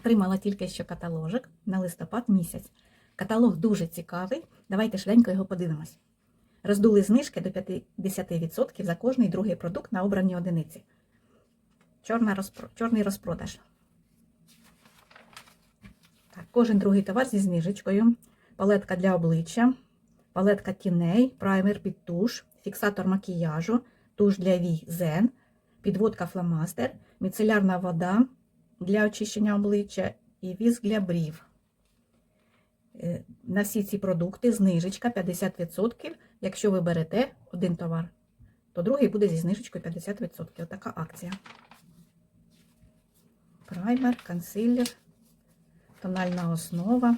Отримала тільки що каталожок на листопад місяць. Каталог дуже цікавий. Давайте швиденько його подивимось. Роздули знижки до 50% за кожний другий продукт на обраній одиниці. Чорна розпро... Чорний розпродаж. Так, кожен другий товар зі знижечкою. Палетка для обличчя, палетка тіней, праймер під туш, фіксатор макіяжу, туш для вій зен, підводка фломастер, міцелярна вода для очищення обличчя і віск для брів. Е, На всі ці продукти знижечка 50%. Якщо ви берете один товар, то другий буде зі знижечкою 50%. Отака акція. Праймер, консилер, тональна основа.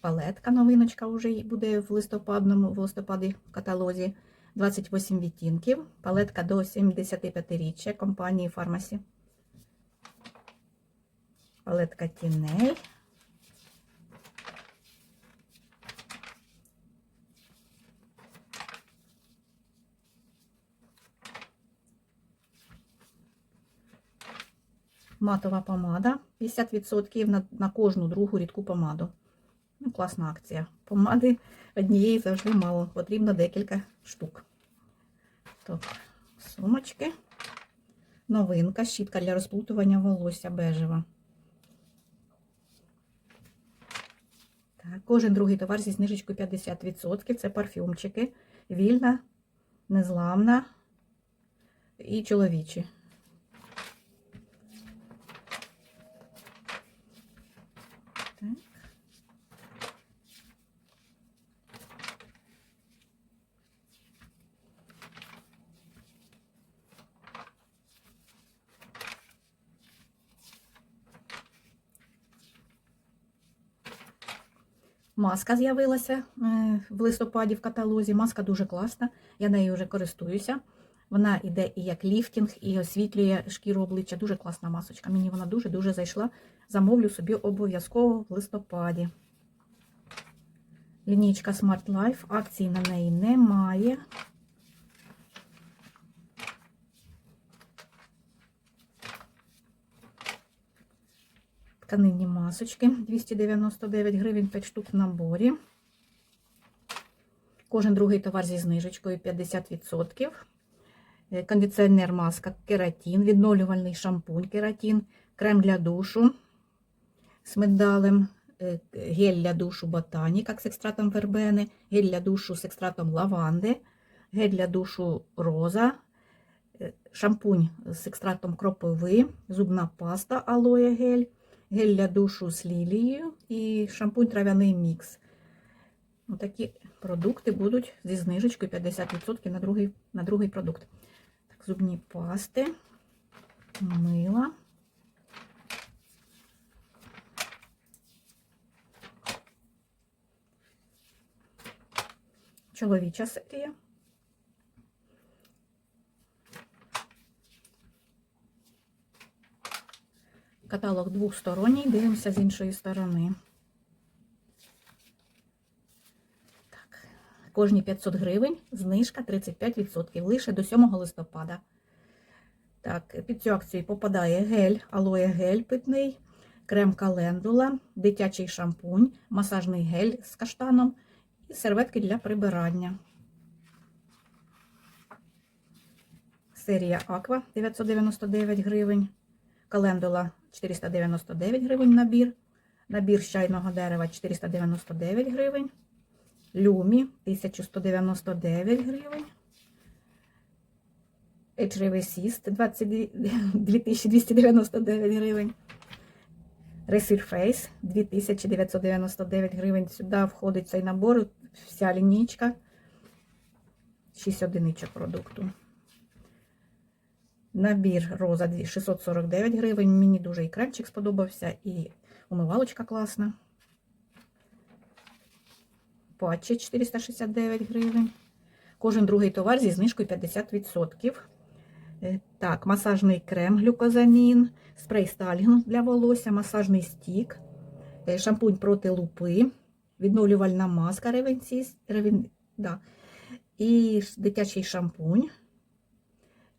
Палетка новиночка вже буде в листопадному в листопаді в каталозі. 28 відтінків. Палетка до 75-річчя компанії Фармасі. Палетка тіней. Матова помада 50% на, на кожну другу рідку помаду. Ну, класна акція. Помади однієї завжди мало, потрібно декілька штук. Так, сумочки. Новинка, щітка для розплутування волосся бежева. Так, кожен другий товар зі знижечкою 50%. Це парфюмчики. Вільна, незламна і чоловічі. Маска з'явилася е, в листопаді в каталозі. Маска дуже класна, я нею вже користуюся. Вона йде і як ліфтінг, і освітлює шкіру обличчя. Дуже класна масочка. Мені вона дуже-дуже зайшла. Замовлю собі обов'язково в листопаді. Лінійка Smart Life. Акції на неї немає. Тканинні масочки 299 гривень 5 штук в наборі. Кожен другий товар зі знижечкою 50%. Е, Кондиціонер маска кератін, відновлювальний шампунь кератін, крем для душу з медалем, е, гель для душу ботаніка з екстратом вербени, гель для душу з екстратом лаванди, гель для душу роза, е, шампунь з екстратом кропиви, зубна паста алоє гель, гель для душу з лілією і шампунь трав'яний мікс. Такі продукти будуть зі знижечкою 50% на другий, на другий продукт. Так, зубні пасти, мила. Чоловіча серія. Каталог двохсторонній, дивимося з іншої сторони. Так, кожні 500 гривень, знижка 35%, лише до 7 листопада. Так, під цю акцію попадає гель, алоє гель питний, крем календула, дитячий шампунь, масажний гель з каштаном і серветки для прибирання. Серія Аква 999 гривень. Календула 499 гривень набір. Набір з дерева 499 гривень. Люмі 1199 гривень. H. Resist 2299 гривень. Resurface 2999 гривень. Сюди входить цей набор, вся лінійка. 6 одиничок продукту. Набір роза 649 гривень. Мені дуже і кремчик сподобався, і умивалочка класна. Патчі 469 гривень. Кожен другий товар зі знижкою 50%. Е, Так, масажний крем, глюкозамін, спрей сталінгу для волосся, масажний стік, е, шампунь проти лупи, відновлювальна маска ревенці, ревен, да, і дитячий шампунь.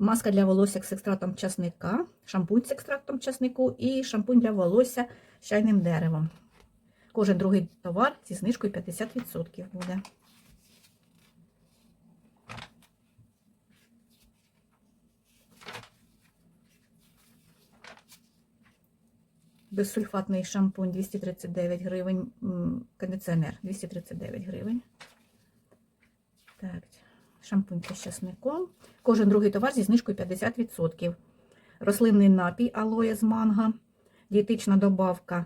Маска для волосся з екстрактом часника, шампунь з екстрактом часнику і шампунь для волосся з чайним деревом. Кожен другий товар зі знижкою 50% буде. Безсульфатний шампунь 239 гривень, кондиціонер 239 гривень. Так, шампунь з часником. Кожен другий товар зі знижкою 50%. Рослинний напій алоє з манго, дієтична добавка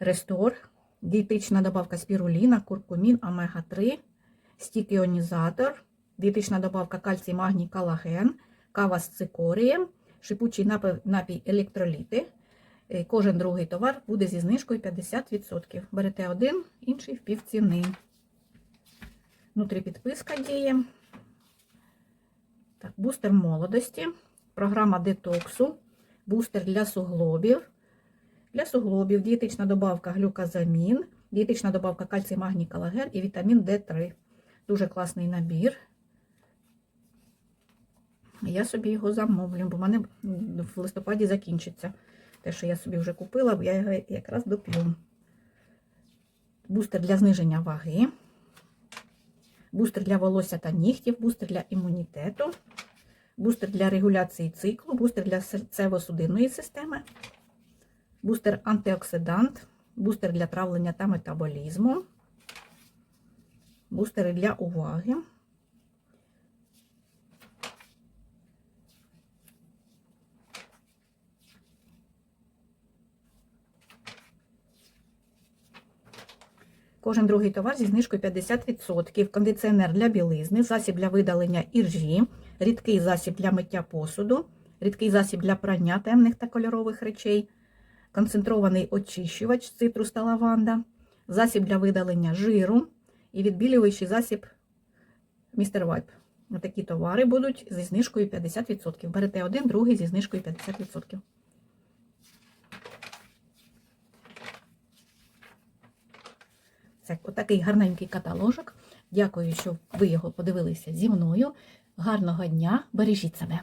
Рестор, дієтична добавка спіруліна, куркумін, омега-3, стік іонізатор, дієтична добавка кальцій, магній, колаген, кава з цикорієм, шипучий напій, напій електроліти. Е, Кожен другий товар буде зі знижкою 50%. Берете один, інший в півціни. Внутрі підписка діє. Так, бустер молодості, програма детоксу, бустер для суглобів. Для суглобів дієтична добавка глюказамін, дієтична добавка кальцій, магній, колаген і вітамін D3. Дуже класний набір. Я собі його замовлю, бо в мене в листопаді закінчиться. Те, що я собі вже купила, я його якраз доп'ю. Бустер для зниження ваги, бустер для волосся та нігтів, бустер для імунітету, бустер для регуляції циклу, бустер для серцево-судинної системи, бустер антиоксидант, бустер для травлення та метаболізму, бустери для уваги. Кожен другий товар зі знижкою 50%. Кондиціонер для білизни, засіб для видалення іржі, рідкий засіб для миття посуду, рідкий засіб для прання темних та кольорових речей, концентрований очищувач цитрус та лаванда, засіб для видалення жиру і відбілюючий засіб Містер Вайп. Такі товари будуть зі знижкою 50%. Берете один, другий зі знижкою 50%. Це отакий гарненький каталожок. Дякую, що ви його подивилися зі мною. Гарного дня! Бережіть себе!